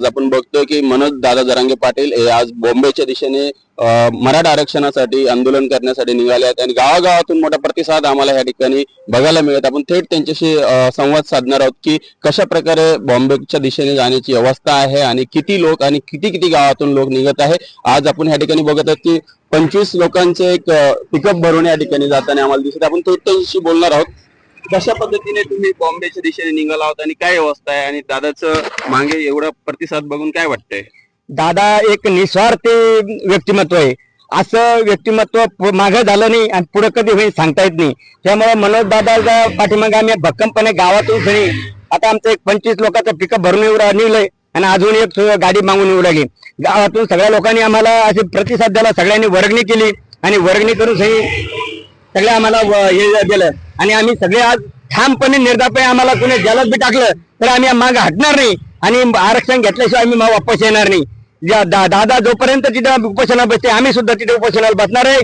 आपण बघतोय की मनोज दादा जरांगे पाटील हे आज बॉम्बेच्या दिशेने मराठा आरक्षणासाठी आंदोलन करण्यासाठी निघाले आहेत. आणि गावागावातून मोठा प्रतिसाद आम्हाला या ठिकाणी बघायला मिळत आपण थेट त्यांच्याशी संवाद साधणार आहोत की कशा प्रकारे बॉम्बेच्या दिशेने जाण्याची अवस्था आहे आणि किती लोक आणि किती किती गावातून लोक निघत आहे. आज आपण या ठिकाणी बघत आहोत की पंचवीस लोकांचे एक पिकअप भरून या ठिकाणी जाताना आम्हाला दिसत आपण थेट त्यांच्याशी बोलणार आहोत. कशा पद्धतीने तुम्ही बॉम्बेच्या दिशेने निघाला आहोत आणि काय अवस्था आहे? आणि दादाचं मागे एवढा प्रतिसाद बघून काय वाटतंय? दादा एक निस्वार्थी व्यक्तिमत्व आहे. असं व्यक्तिमत्व मागे झालं नाही आणि पुढे कधी होईल सांगता येत नाही. त्यामुळे मनोज दादाच्या पाठीमागे आम्ही भक्कमपणे गावातून सगळी आता आमचं एक पंचवीस लोकांचं पिकअप भरून येऊ निघलंय आणि अजून एक गाडी मागून येऊ लागली. गावातून सगळ्या लोकांनी आम्हाला असे प्रतिसाद द्यायला सगळ्यांनी वर्गणी केली आणि वर्गणी करून सगळी सगळे आम्हाला हे दिलं. आणि आम्ही सगळे आज ठामपणे निर्धापणे आम्हाला कोणी जलद बी टाकलं तर आम्ही मागे हटणार नाही. आणि आरक्षण घेतल्याशिवाय आम्ही वापस येणार नाही. दादा जोपर्यंत तिथे उपोषणाला बसते आम्ही सुद्धा तिथे उपोषणाला बसणार आहे.